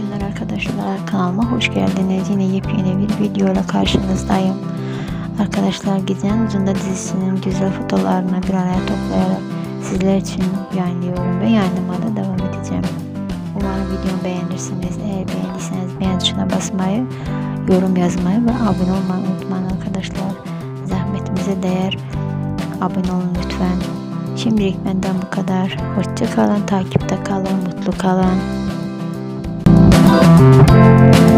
günler arkadaşlar. Kanalıma hoş geldiniz. Yine yepyeni bir videoyla karşınızdayım. Arkadaşlar Gizem Uzun'da dizisinin güzel fotolarını bir araya toplayarak sizler için yayınlıyorum ve yayınlamada devam edeceğim. Umarım videomu beğenirsiniz. Eğer beğendiyseniz beğen tuşuna basmayı, yorum yazmayı ve abone olmayı unutmayın arkadaşlar. Zahmetimize değer. Abone olun lütfen. Şimdilik benden bu kadar. Hoşça kalın, takipte kalın, mutlu kalın. Música